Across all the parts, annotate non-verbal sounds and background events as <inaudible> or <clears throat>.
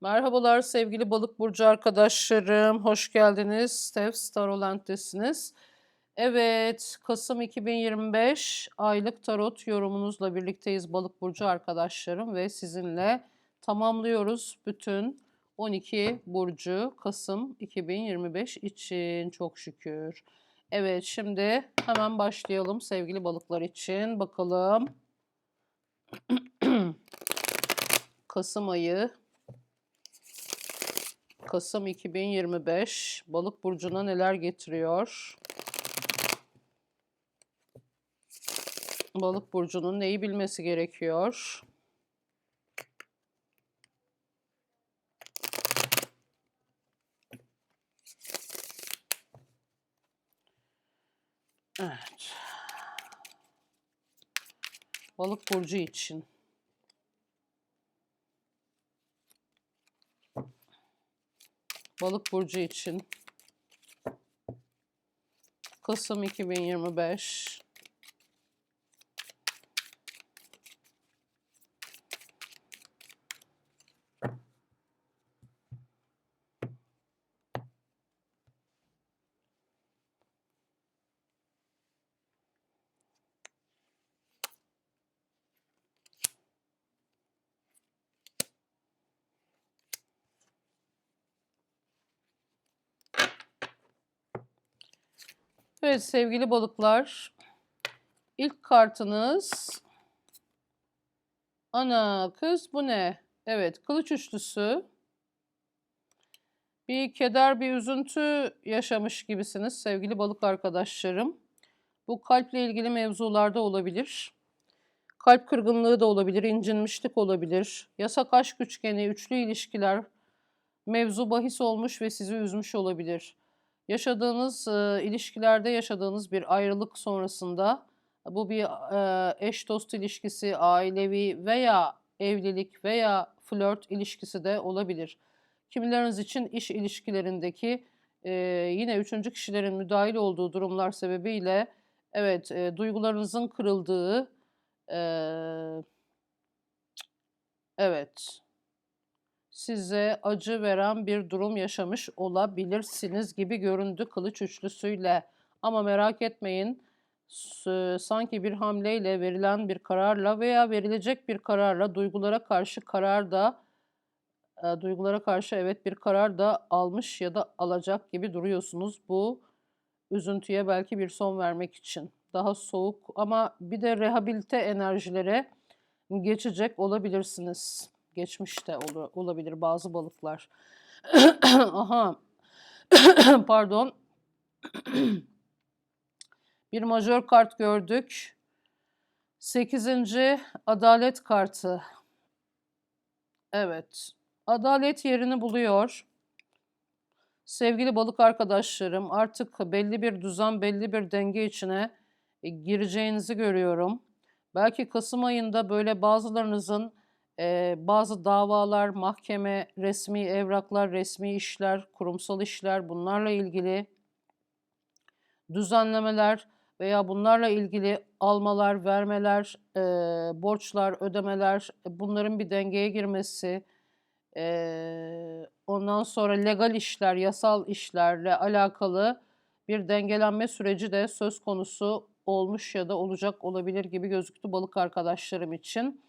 Merhabalar sevgili balık burcu arkadaşlarım. Hoş geldiniz. Steph Tarolent'tesiniz. Evet, Kasım 2025 aylık tarot yorumunuzla birlikteyiz balık burcu arkadaşlarım ve sizinle tamamlıyoruz bütün 12 burcu Kasım 2025 için çok şükür. Evet, şimdi hemen başlayalım sevgili balıklar için. Bakalım. <clears throat> Kasım ayı Kasım 2025 Balık burcuna neler getiriyor? Balık burcunun neyi bilmesi gerekiyor? Evet. Balık burcu için. Balık burcu için. Kasım 2025 Evet sevgili balıklar. İlk kartınız ana kız bu ne? Evet kılıç üçlüsü. Bir keder bir üzüntü yaşamış gibisiniz sevgili balık arkadaşlarım. Bu kalple ilgili mevzularda olabilir. Kalp kırgınlığı da olabilir, incinmişlik olabilir. Yasak aşk üçgeni, üçlü ilişkiler mevzu bahis olmuş ve sizi üzmüş olabilir. Yaşadığınız e, ilişkilerde yaşadığınız bir ayrılık sonrasında bu bir e, eş dost ilişkisi, ailevi veya evlilik veya flört ilişkisi de olabilir. Kimileriniz için iş ilişkilerindeki e, yine üçüncü kişilerin müdahil olduğu durumlar sebebiyle evet e, duygularınızın kırıldığı e, evet size acı veren bir durum yaşamış olabilirsiniz gibi göründü kılıç üçlüsüyle. Ama merak etmeyin sanki bir hamleyle verilen bir kararla veya verilecek bir kararla duygulara karşı karar da e, duygulara karşı evet bir karar da almış ya da alacak gibi duruyorsunuz bu üzüntüye belki bir son vermek için. Daha soğuk ama bir de rehabilite enerjilere geçecek olabilirsiniz. Geçmişte ol, olabilir bazı balıklar. <clears throat> Aha. <clears throat> Pardon. <clears throat> bir majör kart gördük. Sekizinci adalet kartı. Evet. Adalet yerini buluyor. Sevgili balık arkadaşlarım artık belli bir düzen, belli bir denge içine e, gireceğinizi görüyorum. Belki Kasım ayında böyle bazılarınızın e, bazı davalar, mahkeme, resmi evraklar, resmi işler, kurumsal işler bunlarla ilgili düzenlemeler veya bunlarla ilgili almalar, vermeler, e, borçlar, ödemeler bunların bir dengeye girmesi, e, ondan sonra legal işler, yasal işlerle alakalı bir dengelenme süreci de söz konusu olmuş ya da olacak olabilir gibi gözüktü balık arkadaşlarım için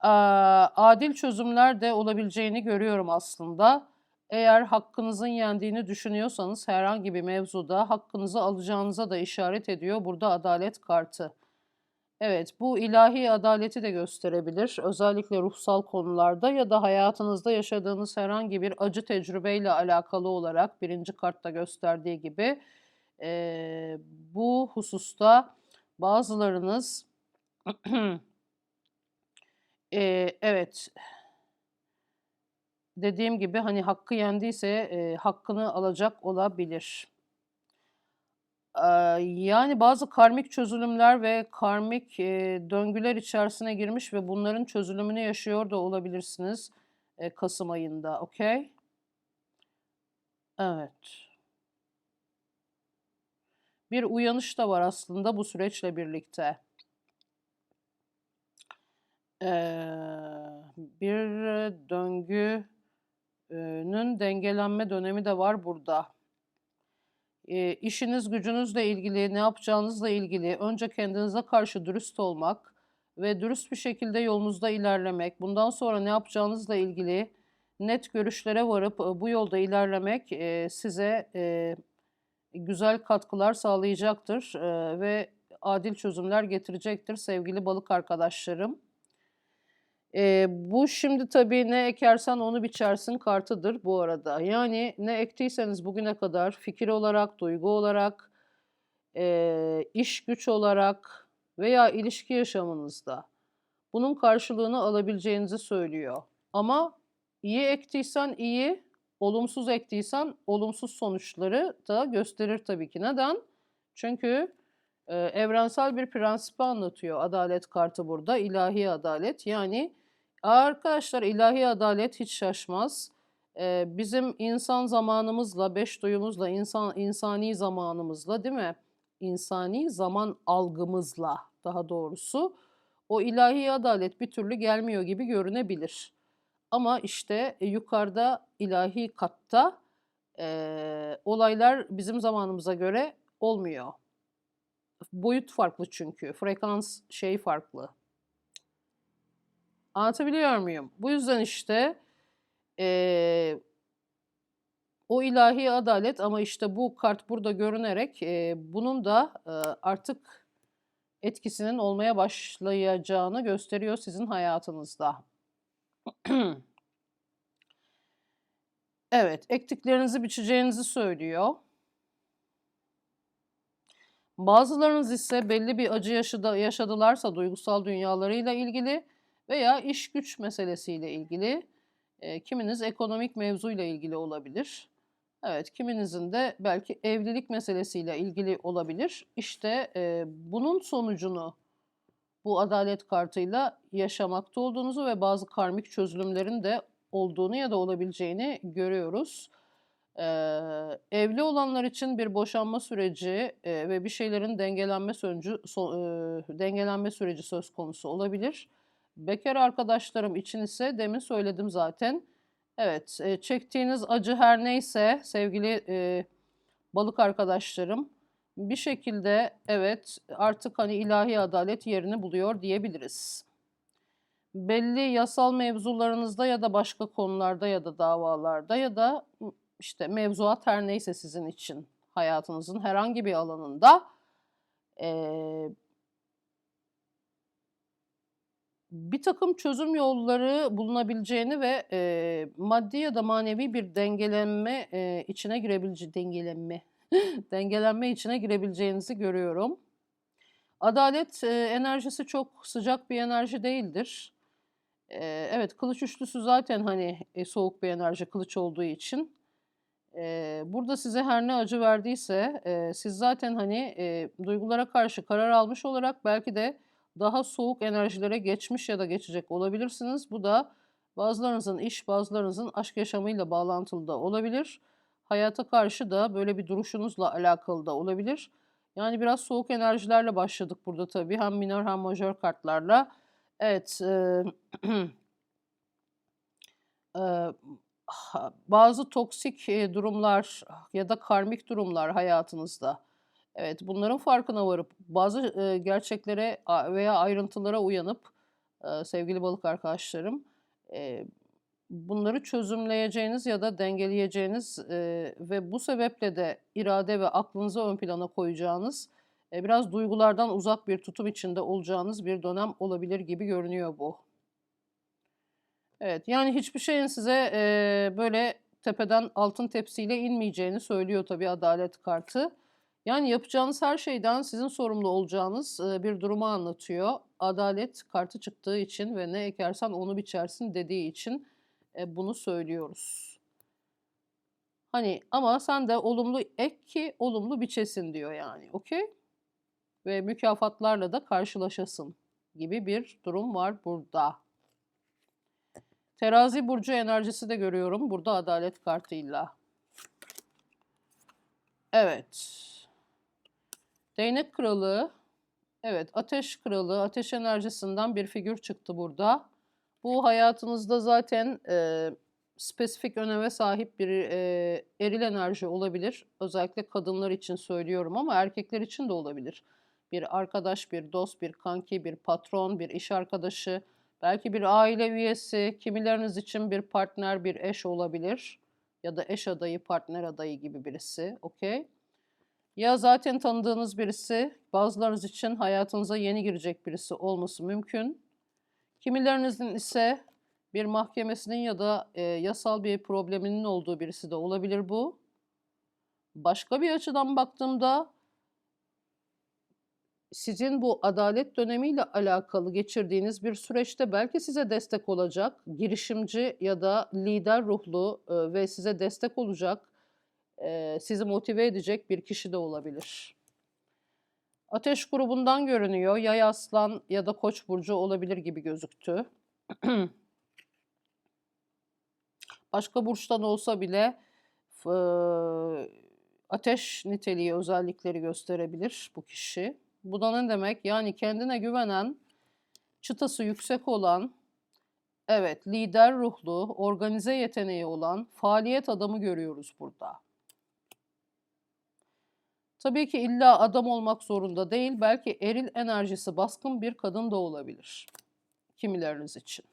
adil çözümler de olabileceğini görüyorum aslında. Eğer hakkınızın yendiğini düşünüyorsanız herhangi bir mevzuda hakkınızı alacağınıza da işaret ediyor burada adalet kartı. Evet, bu ilahi adaleti de gösterebilir. Özellikle ruhsal konularda ya da hayatınızda yaşadığınız herhangi bir acı tecrübeyle alakalı olarak birinci kartta gösterdiği gibi e, bu hususta bazılarınız <clears throat> Eee, evet. Dediğim gibi, hani, hakkı yendiyse, eee, hakkını alacak olabilir. Aaa, yani, bazı karmik çözülümler ve karmik, eee, döngüler içerisine girmiş ve bunların çözülümünü yaşıyor da olabilirsiniz, eee, kasım ayında, okay? Evet. Bir uyanış da var aslında bu süreçle birlikte. Bir döngü döngünün dengelenme dönemi de var burada. Eee, işiniz gücünüzle ilgili, ne yapacağınızla ilgili önce kendinize karşı dürüst olmak ve dürüst bir şekilde yolunuzda ilerlemek, bundan sonra ne yapacağınızla ilgili net görüşlere varıp, bu yolda ilerlemek, eee, size, eee, güzel katkılar sağlayacaktır, eee, ve adil çözümler getirecektir sevgili balık arkadaşlarım. Eee, bu şimdi tabii ne ekersen onu biçersin kartıdır bu arada. Yani ne ektiyseniz bugüne kadar fikir olarak, duygu olarak, eee, iş güç olarak veya ilişki yaşamınızda bunun karşılığını alabileceğinizi söylüyor. Ama iyi ektiysen iyi, olumsuz ektiysen olumsuz sonuçları da gösterir tabii ki. Neden? Çünkü, eee, evrensel bir prensibi anlatıyor adalet kartı burada, ilahi adalet. Yani arkadaşlar ilahi adalet hiç şaşmaz. Eee, bizim insan zamanımızla, beş duyumuzla, insan insani zamanımızla, değil mi? İnsani zaman algımızla daha doğrusu o ilahi adalet bir türlü gelmiyor gibi görünebilir. Ama işte, eee, yukarıda ilahi katta, eee, olaylar bizim zamanımıza göre olmuyor. Boyut farklı çünkü. Frekans şey farklı. Anlatabiliyor muyum? Bu yüzden işte, eee o ilahi adalet ama işte bu kart burada görünerek, eee, bunun da, eee, artık etkisinin olmaya başlayacağını gösteriyor sizin hayatınızda. <clears throat> Evet, ektiklerinizi biçeceğinizi söylüyor. Bazılarınız ise belli bir acı yaşadı yaşadılarsa duygusal dünyalarıyla ilgili veya iş güç meselesiyle ilgili, eee, kiminiz ekonomik mevzuyla ilgili olabilir. Evet, kiminizin de belki evlilik meselesiyle ilgili olabilir. İşte, eee, bunun sonucunu bu adalet kartıyla yaşamakta olduğunuzu ve bazı karmik çözülümlerin de olduğunu ya da olabileceğini görüyoruz. Eee, evli olanlar için bir boşanma süreci, eee, ve bir şeylerin dengelenme sonucu so eee, dengelenme süreci söz konusu olabilir. Bekâr arkadaşlarım için ise demin söyledim zaten. Evet, eee, çektiğiniz acı her neyse sevgili, eee, balık arkadaşlarım, bir şekilde evet, artık hani ilahi adalet yerini buluyor diyebiliriz. Belli yasal mevzularınızda ya da başka konularda ya da davalarda ya da, işte mevzuat her neyse sizin için hayatınızın herhangi bir alanında, eee birtakım çözüm yolları bulunabileceğini ve, eee, maddi ya da manevi bir dengelenme, eee, içine girebilece dengelenme, <laughs> dengelenme içine girebileceğinizi görüyorum. Adalet, eee, enerjisi çok sıcak bir enerji değildir. Eee, evet, kılıç üçlüsü zaten hani, eee, soğuk bir enerji kılıç olduğu için. Eee, burada size her ne acı verdiyse, eee, siz zaten hani, eee, duygulara karşı karar almış olarak belki de daha soğuk enerjilere geçmiş ya da geçecek olabilirsiniz. Bu da bazılarınızın iş, bazılarınızın aşk yaşamıyla bağlantılı da olabilir. Hayata karşı da böyle bir duruşunuzla alakalı da olabilir. Yani biraz soğuk enerjilerle başladık burada tabii. Hem minor hem majör kartlarla. Evet, eee, <clears throat> ha bazı toksik, durumlar ya da karmik durumlar hayatınızda. Evet, bunların farkına varıp bazı, eee, gerçeklere veya ayrıntılara uyanıp, eee, sevgili balık arkadaşlarım, eee, bunları çözümleyeceğiniz ya da dengeleyeceğiniz, eee, ve bu sebeple de irade ve aklınızı ön plana koyacağınız, eee, biraz duygulardan uzak bir tutum içinde olacağınız bir dönem olabilir gibi görünüyor bu. Evet, yani hiçbir şeyin size, eee, böyle tepeden altın tepsiyle inmeyeceğini söylüyor tabii adalet kartı. Yani yapacağınız her şeyden sizin sorumlu olacağınız, bir durumu anlatıyor. Adalet kartı çıktığı için ve "Ne ekersen onu biçersin." dediği için, bunu söylüyoruz. Hani ama sen de olumlu ek ki olumlu biçesin diyor yani. Okay? Ve mükafatlarla da karşılaşasın gibi bir durum var burada. Terazi burcu enerjisi de görüyorum burada adalet kartıyla. Evet. Değnek kralı, evet ateş kralı, ateş enerjisinden bir figür çıktı burada. Bu hayatınızda zaten, eee, spesifik öneme sahip bir e, eril enerji olabilir. Özellikle kadınlar için söylüyorum ama erkekler için de olabilir. Bir arkadaş, bir dost, bir kanki, bir patron, bir iş arkadaşı, belki bir aile üyesi, kimileriniz için bir partner, bir eş olabilir. Ya da eş adayı, partner adayı gibi birisi. Okey? Ya zaten tanıdığınız birisi, bazılarınız için hayatınıza yeni girecek birisi olması mümkün. Kimilerinizin ise bir mahkemesinin ya da e, yasal bir probleminin olduğu birisi de olabilir bu. Başka bir açıdan baktığımda sizin bu adalet dönemiyle alakalı geçirdiğiniz bir süreçte belki size destek olacak girişimci ya da lider ruhlu e, ve size destek olacak, e, sizi motive edecek bir kişi de olabilir. Ateş grubundan görünüyor. Yay aslan ya da koç burcu olabilir gibi gözüktü. <clears throat> Başka burçtan olsa bile f- ateş niteliği özellikleri gösterebilir bu kişi. Bu da ne demek? Yani kendine güvenen, çıtası yüksek olan, evet lider ruhlu, organize yeteneği olan faaliyet adamı görüyoruz burada. Tabii ki illa adam olmak zorunda değil, belki eril enerjisi baskın bir kadın da olabilir kimileriniz için.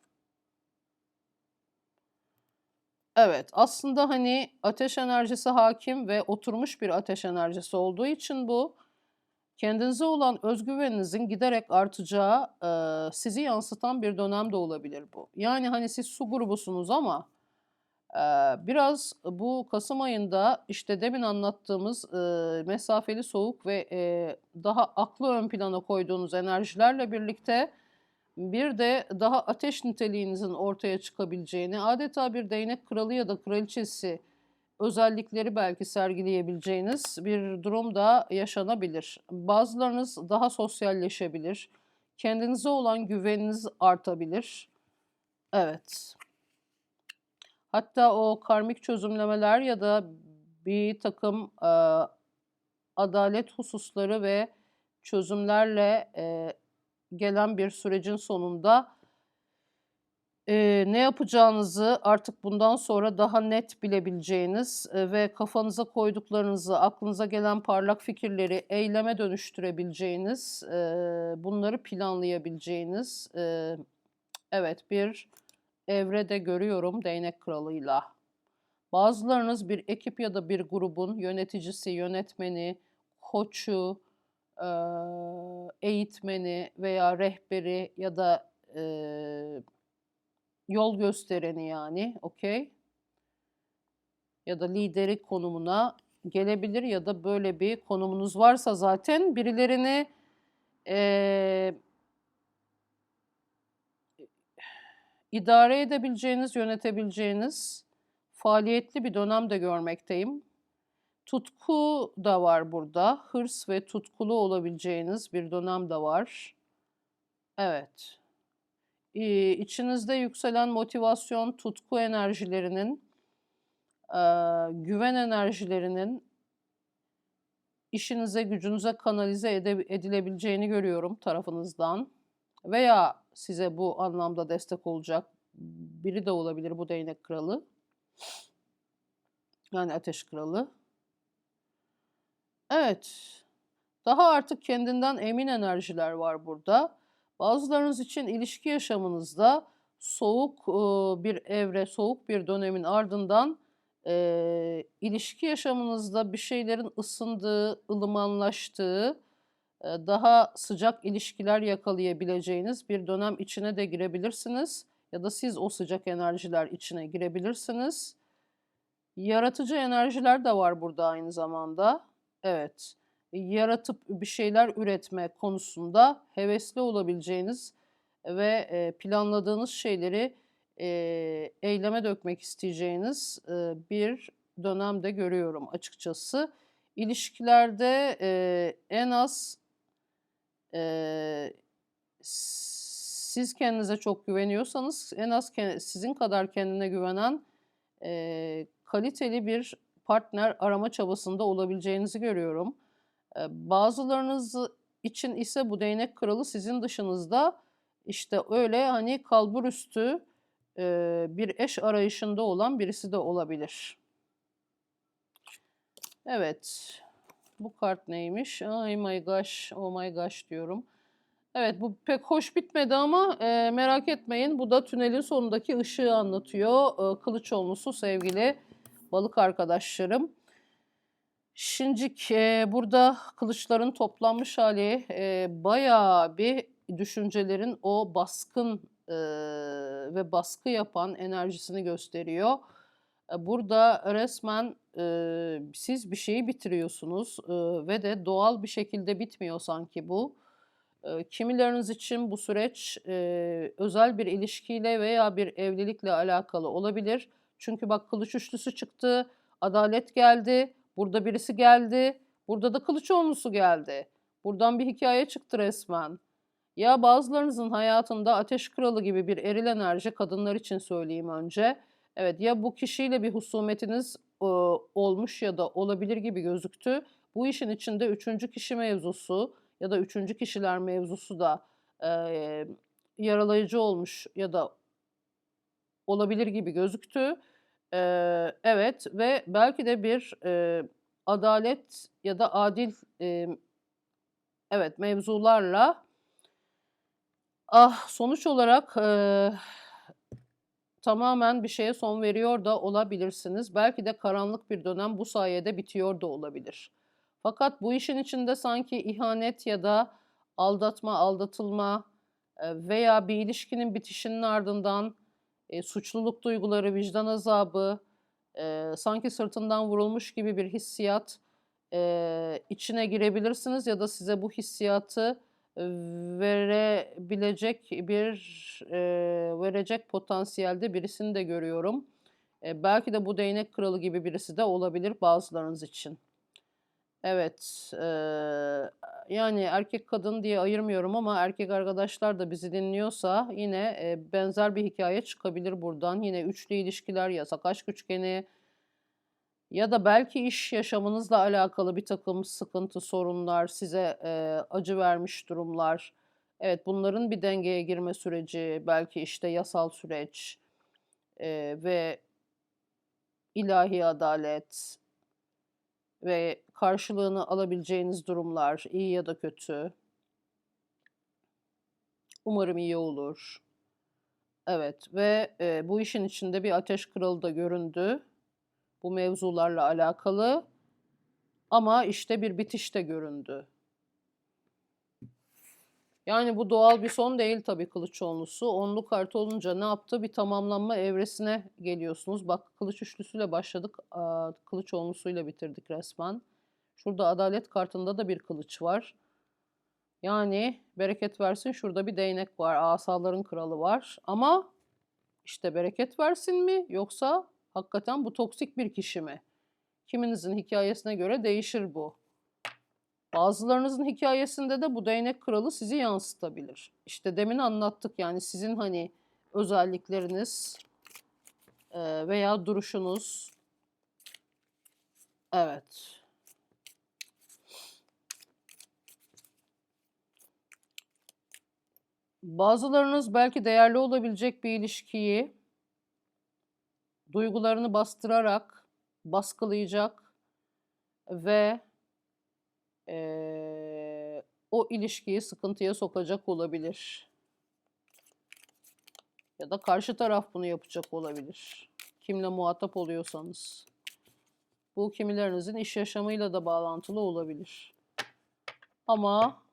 Evet, aslında hani ateş enerjisi hakim ve oturmuş bir ateş enerjisi olduğu için bu kendinize olan özgüveninizin giderek artacağı sizi yansıtan bir dönem de olabilir bu. Yani hani siz su grubusunuz ama biraz bu Kasım ayında işte demin anlattığımız mesafeli soğuk ve daha aklı ön plana koyduğunuz enerjilerle birlikte bir de daha ateş niteliğinizin ortaya çıkabileceğini, adeta bir değnek kralı ya da kraliçesi özellikleri belki sergileyebileceğiniz bir durum da yaşanabilir. Bazılarınız daha sosyalleşebilir. Kendinize olan güveniniz artabilir. Evet. Hatta o karmik çözümlemeler ya da bir takım e, adalet hususları ve çözümlerle e, gelen bir sürecin sonunda e, ne yapacağınızı artık bundan sonra daha net bilebileceğiniz e, ve kafanıza koyduklarınızı, aklınıza gelen parlak fikirleri eyleme dönüştürebileceğiniz, e, bunları planlayabileceğiniz, e, evet bir evrede görüyorum değnek kralıyla. Bazılarınız bir ekip ya da bir grubun yöneticisi, yönetmeni, koçu, eğitmeni veya rehberi ya da e, yol göstereni yani, okey? Ya da lideri konumuna gelebilir ya da böyle bir konumunuz varsa zaten birilerini e, idare edebileceğiniz, yönetebileceğiniz faaliyetli bir dönem de görmekteyim. Tutku da var burada. Hırs ve tutkulu olabileceğiniz bir dönem de var. Evet. Ee, içinizde yükselen motivasyon, tutku enerjilerinin, e, güven enerjilerinin işinize, gücünüze kanalize edilebileceğini görüyorum tarafınızdan. Veya size bu anlamda destek olacak biri de olabilir bu değnek kralı. Yani ateş kralı. Evet. Daha artık kendinden emin enerjiler var burada. Bazılarınız için ilişki yaşamınızda soğuk e, bir evre, soğuk bir dönemin ardından e, ilişki yaşamınızda bir şeylerin ısındığı, ılımanlaştığı, daha sıcak ilişkiler yakalayabileceğiniz bir dönem içine de girebilirsiniz. Ya da siz o sıcak enerjiler içine girebilirsiniz. Yaratıcı enerjiler de var burada aynı zamanda. Evet. Yaratıp bir şeyler üretme konusunda hevesli olabileceğiniz ve planladığınız şeyleri eyleme dökmek isteyeceğiniz bir dönemde görüyorum açıkçası. İlişkilerde en az e, siz kendinize çok güveniyorsanız en az sizin kadar kendine güvenen e, kaliteli bir partner arama çabasında olabileceğinizi görüyorum. E, bazılarınız için ise bu değnek kralı sizin dışınızda işte öyle hani kalbur üstü e, bir eş arayışında olan birisi de olabilir. Evet. Bu kart neymiş? Ay my gosh, oh my gosh diyorum. Evet bu pek hoş bitmedi ama e, merak etmeyin. Bu da tünelin sonundaki ışığı anlatıyor. E, Kılıçoğlu'su sevgili balık arkadaşlarım. Şimdi e, burada kılıçların toplanmış hali e, bayağı bir düşüncelerin o baskın e, ve baskı yapan enerjisini gösteriyor. Burada resmen e, siz bir şeyi bitiriyorsunuz e, ve de doğal bir şekilde bitmiyor sanki bu. E, Kimileriniz için bu süreç e, özel bir ilişkiyle veya bir evlilikle alakalı olabilir. Çünkü bak kılıç üçlüsü çıktı, adalet geldi, burada birisi geldi, burada da kılıç onlusu geldi. Buradan bir hikaye çıktı resmen. Ya bazılarınızın hayatında ateş kralı gibi bir eril enerji kadınlar için söyleyeyim önce. Evet ya bu kişiyle bir husumetiniz e, olmuş ya da olabilir gibi gözüktü. Bu işin içinde üçüncü kişi mevzusu ya da üçüncü kişiler mevzusu da e, yaralayıcı olmuş ya da olabilir gibi gözüktü. E, evet ve belki de bir e, adalet ya da adil e, evet mevzularla ah sonuç olarak e, tamamen bir şeye son veriyor da olabilirsiniz. Belki de karanlık bir dönem bu sayede bitiyor da olabilir. Fakat bu işin içinde sanki ihanet ya da aldatma, aldatılma e, veya bir ilişkinin bitişinin ardından e, suçluluk duyguları, vicdan azabı, e, sanki sırtından vurulmuş gibi bir hissiyat e, içine girebilirsiniz ya da size bu hissiyatı verebilecek bir e, verecek potansiyelde birisini de görüyorum. E, belki de bu değnek kralı gibi birisi de olabilir bazılarınız için. Evet, eee, yani erkek kadın diye ayırmıyorum ama erkek arkadaşlar da bizi dinliyorsa yine eee, benzer bir hikaye çıkabilir buradan. Yine üçlü ilişkiler, yasak aşk üçgeni ya da belki iş yaşamınızla alakalı bir takım sıkıntı, sorunlar, size eee, acı vermiş durumlar. Evet, bunların bir dengeye girme süreci, belki işte yasal süreç eee, ve ilahi adalet ve karşılığını alabileceğiniz durumlar, iyi ya da kötü. Umarım iyi olur. Evet ve e, bu işin içinde bir ateş da göründü. Bu mevzularla alakalı. Ama işte bir bitiş de göründü. Yani bu doğal bir son değil tabii kılıç onlusu. Onlu kart olunca ne yaptı? Bir tamamlanma evresine geliyorsunuz. Bak kılıç üçlüsüyle başladık. Kılıç onlusuyla bitirdik resmen. Şurada adalet kartında da bir kılıç var. Yani bereket versin şurada bir değnek var. Asaların kralı var. Ama işte bereket versin mi yoksa hakikaten bu toksik bir kişi mi? Kiminizin hikayesine göre değişir bu. Bazılarınızın hikayesinde de bu değnek kralı sizi yansıtabilir. İşte demin anlattık yani sizin hani özellikleriniz e, veya duruşunuz. Evet. Bazılarınız belki değerli olabilecek bir ilişkiyi duygularını bastırarak baskılayacak ve eee, o ilişkiyi sıkıntıya sokacak olabilir. Ya da karşı taraf bunu yapacak olabilir. Kimle muhatap oluyorsanız. Bu kimilerinizin iş yaşamıyla da bağlantılı olabilir. Ama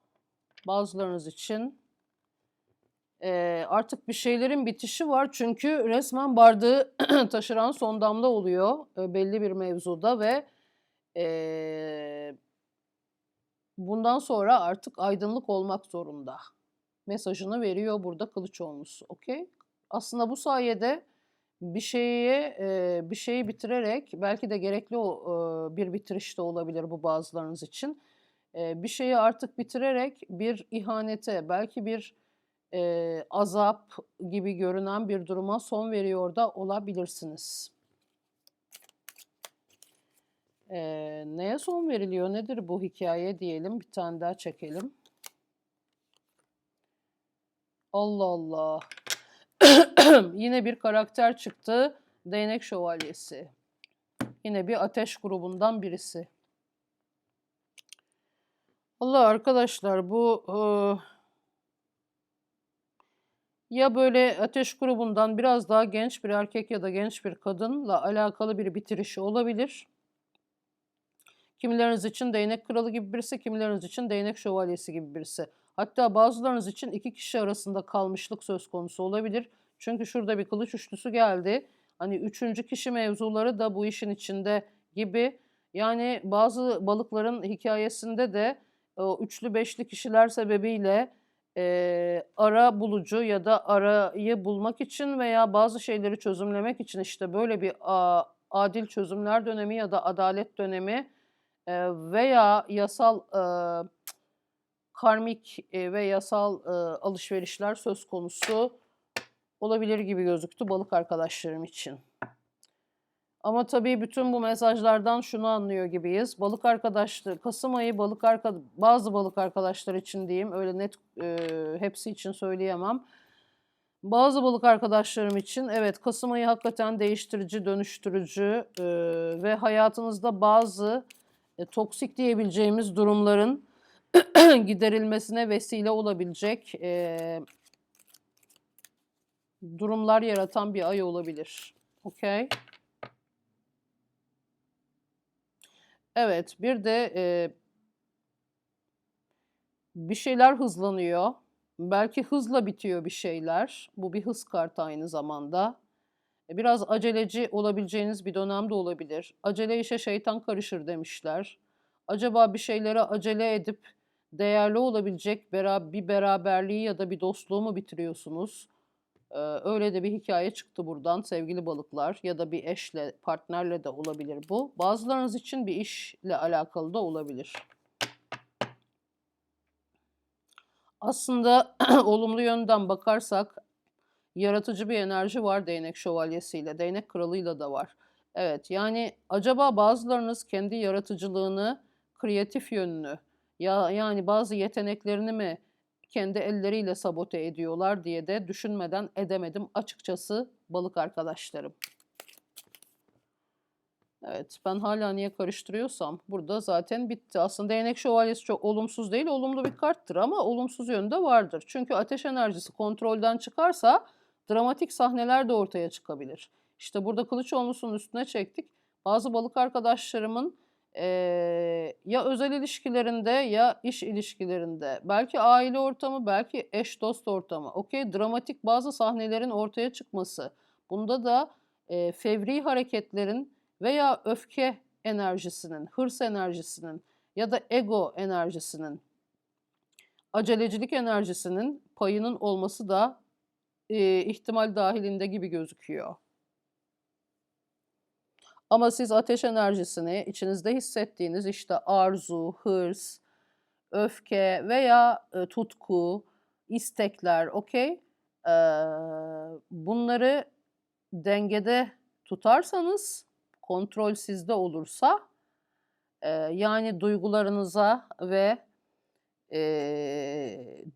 bazılarınız için eee, artık bir şeylerin bitişi var. Çünkü resmen bardağı <clears throat> taşıran son damla oluyor e, belli bir mevzuda ve eee, bundan sonra artık aydınlık olmak zorunda. Mesajını veriyor burada Kılıçoğlu'su. Okey? Aslında bu sayede bir şeye e, bir şeyi bitirerek belki de gerekli e, bir bitiriş de olabilir bu bazılarınız için. E, bir şeyi artık bitirerek bir ihanete belki bir e, azap gibi görünen bir duruma son veriyor da olabilirsiniz. E, neye son veriliyor? Nedir bu hikaye diyelim. Bir tane daha çekelim. Allah Allah. <clears throat> Yine bir karakter çıktı. Değnek Şövalyesi. Yine bir ateş grubundan birisi. Allah arkadaşlar bu eee, ya böyle ateş grubundan biraz daha genç bir erkek ya da genç bir kadınla alakalı bir bitirişi olabilir. Kimileriniz için değnek kralı gibi birisi, kimileriniz için değnek şövalyesi gibi birisi. Hatta bazılarınız için iki kişi arasında kalmışlık söz konusu olabilir. Çünkü şurada bir kılıç üçlüsü geldi. Hani üçüncü kişi mevzuları da bu işin içinde gibi. Yani bazı balıkların hikayesinde de o üçlü beşli kişiler sebebiyle eee, ara bulucu ya da arayı bulmak için veya bazı şeyleri çözümlemek için işte böyle bir a, adil çözümler dönemi ya da adalet dönemi eee, veya yasal eee, karmik e, ve yasal e, alışverişler söz konusu olabilir gibi gözüktü balık arkadaşlarım için. Ama tabii bütün bu mesajlardan şunu anlıyor gibiyiz. Balık arkadaşları, Kasım ayı balık arka, bazı balık arkadaşlar için diyeyim, öyle net e, hepsi için söyleyemem. Bazı balık arkadaşlarım için evet Kasım ayı hakikaten değiştirici, dönüştürücü e, ve hayatınızda bazı e, toksik diyebileceğimiz durumların <clears throat> giderilmesine vesile olabilecek e, durumlar yaratan bir ay olabilir. Okey. Evet, bir de e, bir şeyler hızlanıyor. Belki hızla bitiyor bir şeyler. Bu bir hız kartı aynı zamanda. E, Biraz aceleci olabileceğiniz bir dönemde olabilir. Acele işe şeytan karışır demişler. Acaba bir şeylere acele edip değerli olabilecek bir beraberliği ya da bir dostluğu mu bitiriyorsunuz? Öyle de bir hikaye çıktı buradan sevgili balıklar ya da bir eşle, partnerle de olabilir bu. Bazılarınız için bir işle alakalı da olabilir. Aslında <clears throat> olumlu yönden bakarsak yaratıcı bir enerji var değnek şövalyesiyle, değnek kralıyla da var. Evet yani acaba bazılarınız kendi yaratıcılığını, kreatif yönünü ya yani bazı yeteneklerini mi kendi elleriyle sabote ediyorlar diye de düşünmeden edemedim açıkçası balık arkadaşlarım. Evet, ben hala niye karıştırıyorsam burada zaten bitti. Aslında değnek şövalyesi çok olumsuz değil, olumlu bir karttır ama olumsuz yönde vardır. Çünkü ateş enerjisi kontrolden çıkarsa dramatik sahneler de ortaya çıkabilir. İşte burada Kılıçoğlu'nun üstüne çektik. Bazı balık arkadaşlarımın eee, ya özel ilişkilerinde ya iş ilişkilerinde, belki aile ortamı, belki eş dost ortamı. Okey, dramatik bazı sahnelerin ortaya çıkması. Bunda da eee, fevri hareketlerin veya öfke enerjisinin, hırs enerjisinin ya da ego enerjisinin, acelecilik enerjisinin payının olması da eee, ihtimal dahilinde gibi gözüküyor. Ama siz ateş enerjisini içinizde hissettiğiniz işte arzu, hırs, öfke veya e, tutku, istekler, okey? Ee, bunları dengede tutarsanız, kontrol sizde olursa, e, yani duygularınıza ve e,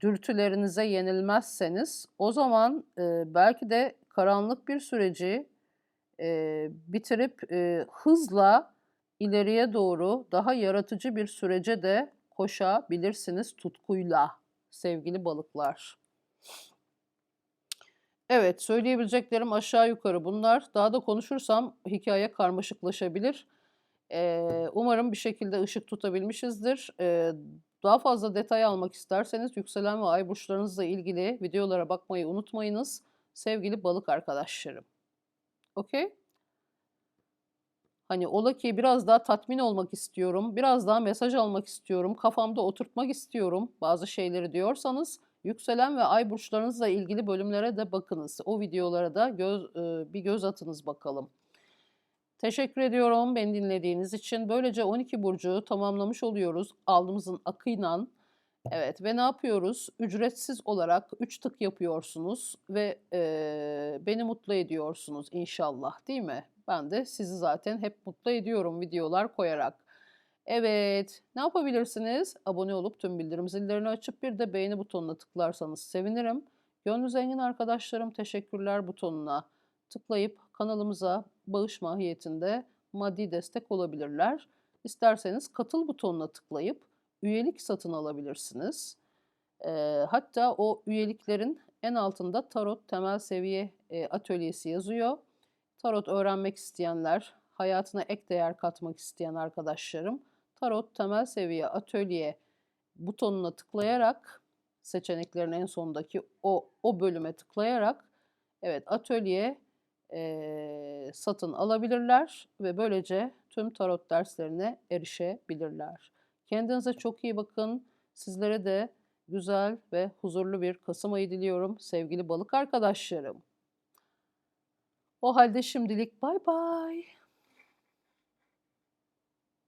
dürtülerinize yenilmezseniz, o zaman e, belki de karanlık bir süreci e, bitirip e, hızla ileriye doğru daha yaratıcı bir sürece de koşabilirsiniz tutkuyla sevgili balıklar. Evet, söyleyebileceklerim aşağı yukarı bunlar. Daha da konuşursam hikaye karmaşıklaşabilir. Ee, umarım bir şekilde ışık tutabilmişizdir. Ee, daha fazla detay almak isterseniz yükselen ve ay burçlarınızla ilgili videolara bakmayı unutmayınız. Sevgili balık arkadaşlarım. Okey? Hani ola ki biraz daha tatmin olmak istiyorum, biraz daha mesaj almak istiyorum, kafamda oturtmak istiyorum bazı şeyleri diyorsanız yükselen ve ay burçlarınızla ilgili bölümlere de bakınız. O videolara da göz, e, bir göz atınız bakalım. Teşekkür ediyorum beni dinlediğiniz için. Böylece 12 burcu tamamlamış oluyoruz aldığımızın akıyla. Evet ve ne yapıyoruz? Ücretsiz olarak 3 tık yapıyorsunuz ve e, beni mutlu ediyorsunuz inşallah değil mi? Ben de sizi zaten hep mutlu ediyorum videolar koyarak. Evet, ne yapabilirsiniz? Abone olup tüm bildirim zillerini açıp bir de beğeni butonuna tıklarsanız sevinirim. Gönlü zengin arkadaşlarım teşekkürler butonuna tıklayıp kanalımıza bağış mahiyetinde maddi destek olabilirler. İsterseniz katıl butonuna tıklayıp üyelik satın alabilirsiniz. Eee, hatta o üyeliklerin en altında tarot temel seviye e, atölyesi yazıyor. Tarot öğrenmek isteyenler, hayatına ek değer katmak isteyen arkadaşlarım tarot temel seviye atölye butonuna tıklayarak seçeneklerin en sondaki o o bölüme tıklayarak evet atölye eee, satın alabilirler ve böylece tüm tarot derslerine erişebilirler. Kendinize çok iyi bakın. Sizlere de güzel ve huzurlu bir Kasım ayı diliyorum sevgili balık arkadaşlarım. O halde şimdilik bay bay.